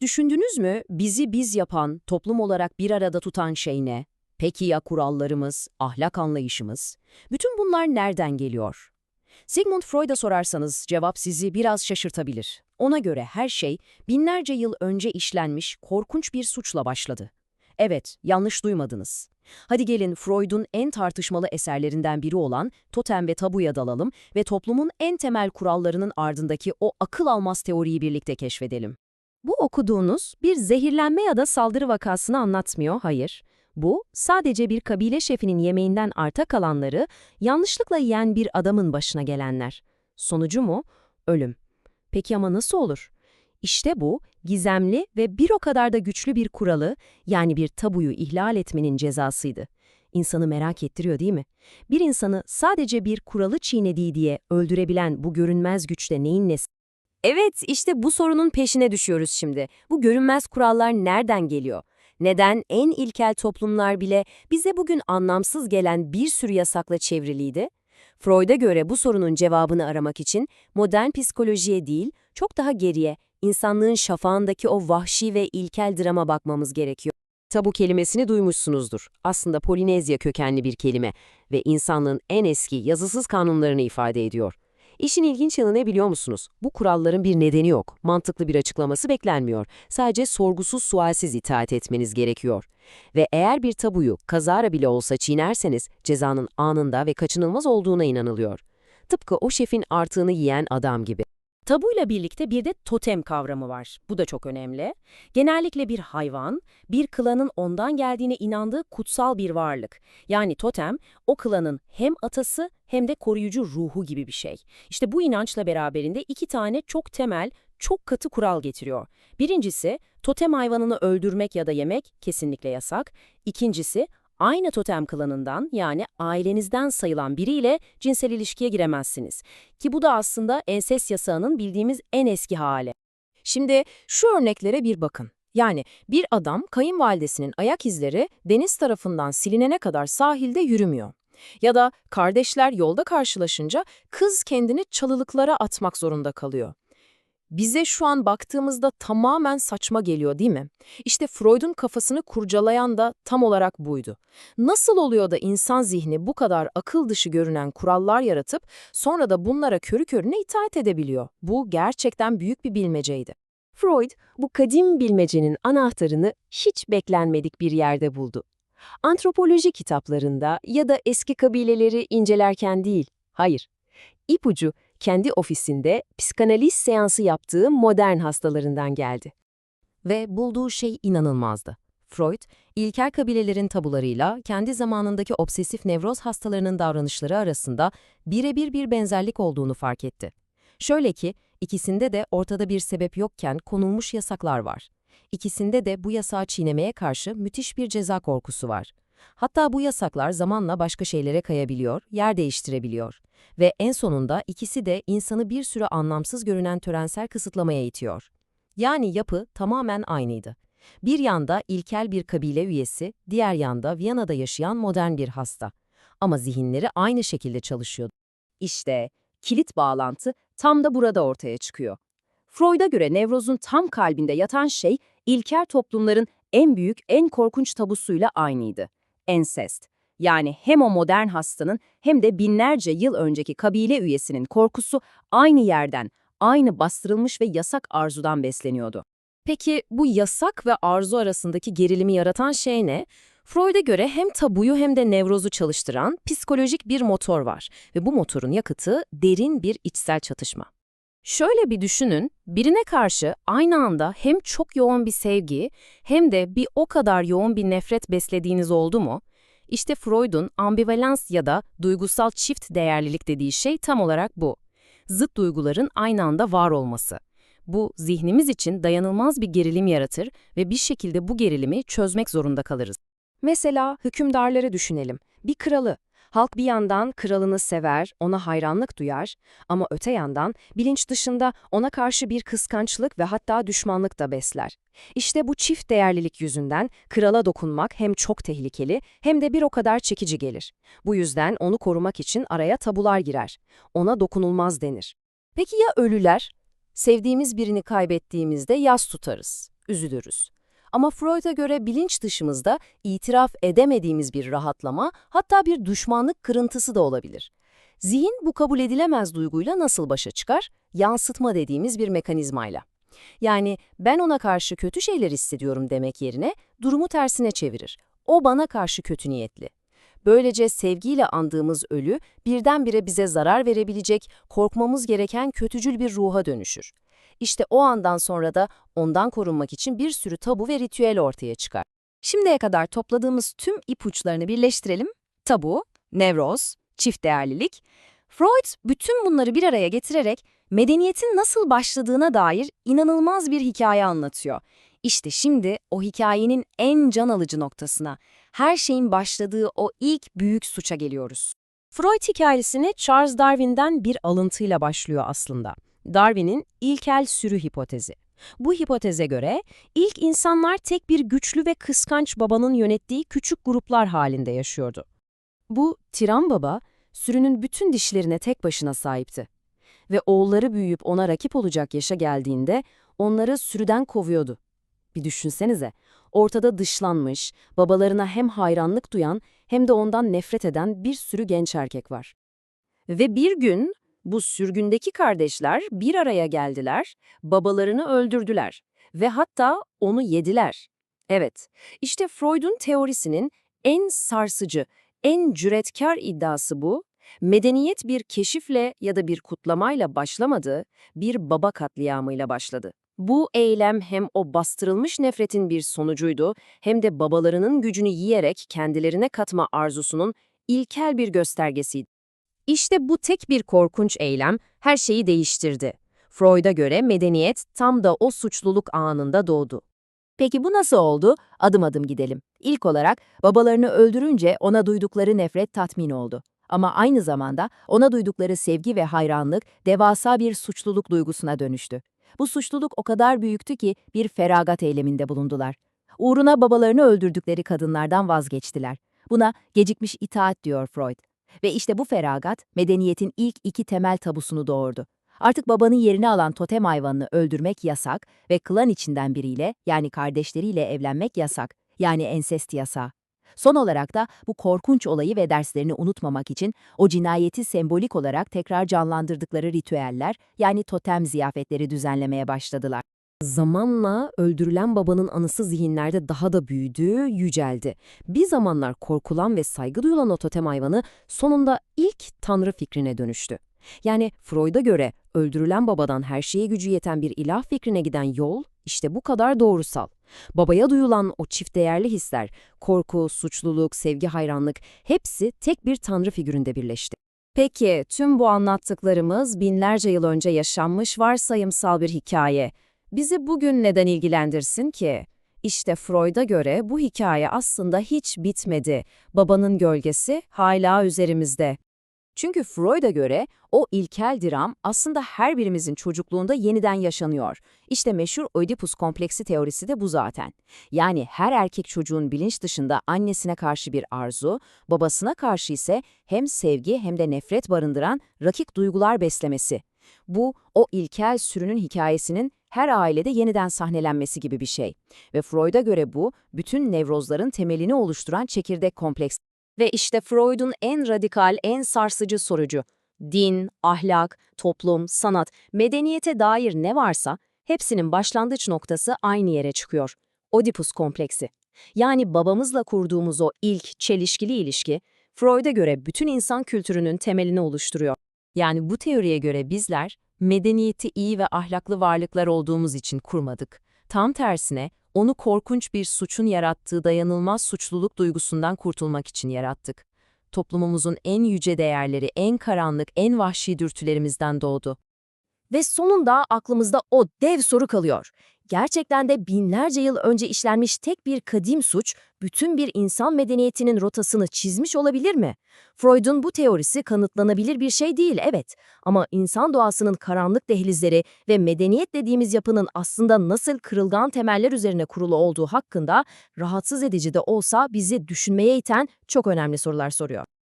Düşündünüz mü bizi biz yapan, toplum olarak bir arada tutan şey ne? Peki ya kurallarımız, ahlak anlayışımız? Bütün bunlar nereden geliyor? Sigmund Freud'a sorarsanız cevap sizi biraz şaşırtabilir. Ona göre her şey binlerce yıl önce işlenmiş korkunç bir suçla başladı. Evet, yanlış duymadınız. Hadi gelin Freud'un en tartışmalı eserlerinden biri olan Totem ve Tabu'ya dalalım ve toplumun en temel kurallarının ardındaki o akıl almaz teoriyi birlikte keşfedelim. Bu okuduğunuz bir zehirlenme ya da saldırı vakasını anlatmıyor, hayır. Bu, sadece bir kabile şefinin yemeğinden arta kalanları yanlışlıkla yiyen bir adamın başına gelenler. Sonucu mu? Ölüm. Peki ama nasıl olur? İşte bu, gizemli ve bir o kadar da güçlü bir kuralı, yani bir tabuyu ihlal etmenin cezasıydı. İnsanı merak ettiriyor değil mi? Bir insanı sadece bir kuralı çiğnediği diye öldürebilen bu görünmez güçte neyin nesi? Evet, işte bu sorunun peşine düşüyoruz şimdi. Bu görünmez kurallar nereden geliyor? Neden en ilkel toplumlar bile bize bugün anlamsız gelen bir sürü yasakla çevriliydi? Freud'a göre bu sorunun cevabını aramak için modern psikolojiye değil, çok daha geriye, insanlığın şafağındaki o vahşi ve ilkel drama bakmamız gerekiyor. Tabu kelimesini duymuşsunuzdur. Aslında Polinezya kökenli bir kelime ve insanlığın en eski yazısız kanunlarını ifade ediyor. İşin ilginç yanı ne biliyor musunuz? Bu kuralların bir nedeni yok. Mantıklı bir açıklaması beklenmiyor. Sadece sorgusuz sualsiz itaat etmeniz gerekiyor. Ve eğer bir tabuyu kazara bile olsa çiğnerseniz cezanın anında ve kaçınılmaz olduğuna inanılıyor. Tıpkı o şefin artığını yiyen adam gibi. Tabuyla birlikte bir de totem kavramı var. Bu da çok önemli. Genellikle bir hayvan, bir klanın ondan geldiğine inandığı kutsal bir varlık. Yani totem, o klanın hem atası hem de koruyucu ruhu gibi bir şey. İşte bu inançla beraberinde iki tane çok temel, çok katı kural getiriyor. Birincisi, totem hayvanını öldürmek ya da yemek kesinlikle yasak. İkincisi, aynı totem klanından yani ailenizden sayılan biriyle cinsel ilişkiye giremezsiniz. Ki bu da aslında enses yasağının bildiğimiz en eski hali. Şimdi şu örneklere bir bakın. Yani bir adam kayınvalidesinin ayak izleri deniz tarafından silinene kadar sahilde yürümüyor. Ya da kardeşler yolda karşılaşınca kız kendini çalılıklara atmak zorunda kalıyor. Bize şu an baktığımızda tamamen saçma geliyor değil mi? İşte Freud'un kafasını kurcalayan da tam olarak buydu. Nasıl oluyor da insan zihni bu kadar akıl dışı görünen kurallar yaratıp sonra da bunlara körü körüne itaat edebiliyor? Bu gerçekten büyük bir bilmeceydi. Freud bu kadim bilmecenin anahtarını hiç beklenmedik bir yerde buldu. Antropoloji kitaplarında ya da eski kabileleri incelerken değil, hayır. İpucu kendi ofisinde psikanaliz seansı yaptığı modern hastalarından geldi. Ve bulduğu şey inanılmazdı. Freud, ilkel kabilelerin tabularıyla kendi zamanındaki obsesif nevroz hastalarının davranışları arasında birebir bir benzerlik olduğunu fark etti. Şöyle ki, ikisinde de ortada bir sebep yokken konulmuş yasaklar var. İkisinde de bu yasağı çiğnemeye karşı müthiş bir ceza korkusu var. Hatta bu yasaklar zamanla başka şeylere kayabiliyor, yer değiştirebiliyor. Ve en sonunda ikisi de insanı bir sürü anlamsız görünen törensel kısıtlamaya itiyor. Yani yapı tamamen aynıydı. Bir yanda ilkel bir kabile üyesi, diğer yanda Viyana'da yaşayan modern bir hasta. Ama zihinleri aynı şekilde çalışıyordu. İşte kilit bağlantı tam da burada ortaya çıkıyor. Freud'a göre nevrozun tam kalbinde yatan şey ilkel toplumların en büyük, en korkunç tabusuyla aynıydı. Ensest. Yani hem o modern hastanın hem de binlerce yıl önceki kabile üyesinin korkusu aynı yerden, aynı bastırılmış ve yasak arzudan besleniyordu. Peki bu yasak ve arzu arasındaki gerilimi yaratan şey ne? Freud'a göre hem tabuyu hem de nevrozu çalıştıran psikolojik bir motor var ve bu motorun yakıtı derin bir içsel çatışma. Şöyle bir düşünün, birine karşı aynı anda hem çok yoğun bir sevgi hem de bir o kadar yoğun bir nefret beslediğiniz oldu mu? İşte Freud'un ambivalans ya da duygusal çift değerlilik dediği şey tam olarak bu. Zıt duyguların aynı anda var olması. Bu zihnimiz için dayanılmaz bir gerilim yaratır ve bir şekilde bu gerilimi çözmek zorunda kalırız. Mesela hükümdarları düşünelim. Bir kralı, Halk bir yandan kralını sever, ona hayranlık duyar ama öte yandan bilinç dışında ona karşı bir kıskançlık ve hatta düşmanlık da besler. İşte bu çift değerlilik yüzünden krala dokunmak hem çok tehlikeli hem de bir o kadar çekici gelir. Bu yüzden onu korumak için araya tabular girer. Ona dokunulmaz denir. Peki ya ölüler? Sevdiğimiz birini kaybettiğimizde yas tutarız, üzülürüz. Ama Freud'a göre bilinç dışımızda itiraf edemediğimiz bir rahatlama, hatta bir düşmanlık kırıntısı da olabilir. Zihin bu kabul edilemez duyguyla nasıl başa çıkar? Yansıtma dediğimiz bir mekanizmayla. Yani ben ona karşı kötü şeyler hissediyorum demek yerine durumu tersine çevirir. O bana karşı kötü niyetli. Böylece sevgiyle andığımız ölü birdenbire bize zarar verebilecek, korkmamız gereken kötücül bir ruha dönüşür. İşte o andan sonra da ondan korunmak için bir sürü tabu ve ritüel ortaya çıkar. Şimdiye kadar topladığımız tüm ipuçlarını birleştirelim. Tabu, nevroz, çift değerlilik. Freud bütün bunları bir araya getirerek medeniyetin nasıl başladığına dair inanılmaz bir hikaye anlatıyor. İşte şimdi o hikayenin en can alıcı noktasına, her şeyin başladığı o ilk büyük suça geliyoruz. Freud hikayesine Charles Darwin'den bir alıntıyla başlıyor aslında. Darwin'in ilkel sürü hipotezi. Bu hipoteze göre ilk insanlar tek bir güçlü ve kıskanç babanın yönettiği küçük gruplar halinde yaşıyordu. Bu tiran baba sürünün bütün dişlerine tek başına sahipti ve oğulları büyüyüp ona rakip olacak yaşa geldiğinde onları sürüden kovuyordu. Bir düşünsenize, ortada dışlanmış, babalarına hem hayranlık duyan hem de ondan nefret eden bir sürü genç erkek var. Ve bir gün bu sürgündeki kardeşler bir araya geldiler, babalarını öldürdüler ve hatta onu yediler. Evet, işte Freud'un teorisinin en sarsıcı, en cüretkar iddiası bu. Medeniyet bir keşifle ya da bir kutlamayla başlamadı, bir baba katliamıyla başladı. Bu eylem hem o bastırılmış nefretin bir sonucuydu, hem de babalarının gücünü yiyerek kendilerine katma arzusunun ilkel bir göstergesiydi. İşte bu tek bir korkunç eylem her şeyi değiştirdi. Freud'a göre medeniyet tam da o suçluluk anında doğdu. Peki bu nasıl oldu? Adım adım gidelim. İlk olarak babalarını öldürünce ona duydukları nefret tatmin oldu. Ama aynı zamanda ona duydukları sevgi ve hayranlık devasa bir suçluluk duygusuna dönüştü. Bu suçluluk o kadar büyüktü ki bir feragat eyleminde bulundular. Uğruna babalarını öldürdükleri kadınlardan vazgeçtiler. Buna gecikmiş itaat diyor Freud. Ve işte bu feragat medeniyetin ilk iki temel tabusunu doğurdu. Artık babanın yerini alan totem hayvanını öldürmek yasak ve klan içinden biriyle yani kardeşleriyle evlenmek yasak yani ensest yasağı. Son olarak da bu korkunç olayı ve derslerini unutmamak için o cinayeti sembolik olarak tekrar canlandırdıkları ritüeller yani totem ziyafetleri düzenlemeye başladılar. Zamanla öldürülen babanın anısı zihinlerde daha da büyüdü, yüceldi. Bir zamanlar korkulan ve saygı duyulan o totem hayvanı sonunda ilk tanrı fikrine dönüştü. Yani Freud'a göre öldürülen babadan her şeye gücü yeten bir ilah fikrine giden yol işte bu kadar doğrusal. Babaya duyulan o çift değerli hisler, korku, suçluluk, sevgi, hayranlık hepsi tek bir tanrı figüründe birleşti. Peki tüm bu anlattıklarımız binlerce yıl önce yaşanmış varsayımsal bir hikaye. Bizi bugün neden ilgilendirsin ki? İşte Freud'a göre bu hikaye aslında hiç bitmedi. Babanın gölgesi hala üzerimizde. Çünkü Freud'a göre o ilkel dram aslında her birimizin çocukluğunda yeniden yaşanıyor. İşte meşhur Oedipus kompleksi teorisi de bu zaten. Yani her erkek çocuğun bilinç dışında annesine karşı bir arzu, babasına karşı ise hem sevgi hem de nefret barındıran rakik duygular beslemesi. Bu, o ilkel sürünün hikayesinin her ailede yeniden sahnelenmesi gibi bir şey. Ve Freud'a göre bu, bütün nevrozların temelini oluşturan çekirdek kompleks. Ve işte Freud'un en radikal, en sarsıcı sorucu. Din, ahlak, toplum, sanat, medeniyete dair ne varsa hepsinin başlangıç noktası aynı yere çıkıyor. Oedipus kompleksi. Yani babamızla kurduğumuz o ilk çelişkili ilişki, Freud'a göre bütün insan kültürünün temelini oluşturuyor. Yani bu teoriye göre bizler, medeniyeti iyi ve ahlaklı varlıklar olduğumuz için kurmadık. Tam tersine, onu korkunç bir suçun yarattığı dayanılmaz suçluluk duygusundan kurtulmak için yarattık. Toplumumuzun en yüce değerleri, en karanlık, en vahşi dürtülerimizden doğdu. Ve sonunda aklımızda o dev soru kalıyor. Gerçekten de binlerce yıl önce işlenmiş tek bir kadim suç, bütün bir insan medeniyetinin rotasını çizmiş olabilir mi? Freud'un bu teorisi kanıtlanabilir bir şey değil, evet. Ama insan doğasının karanlık dehlizleri ve medeniyet dediğimiz yapının aslında nasıl kırılgan temeller üzerine kurulu olduğu hakkında rahatsız edici de olsa bizi düşünmeye iten çok önemli sorular soruyor.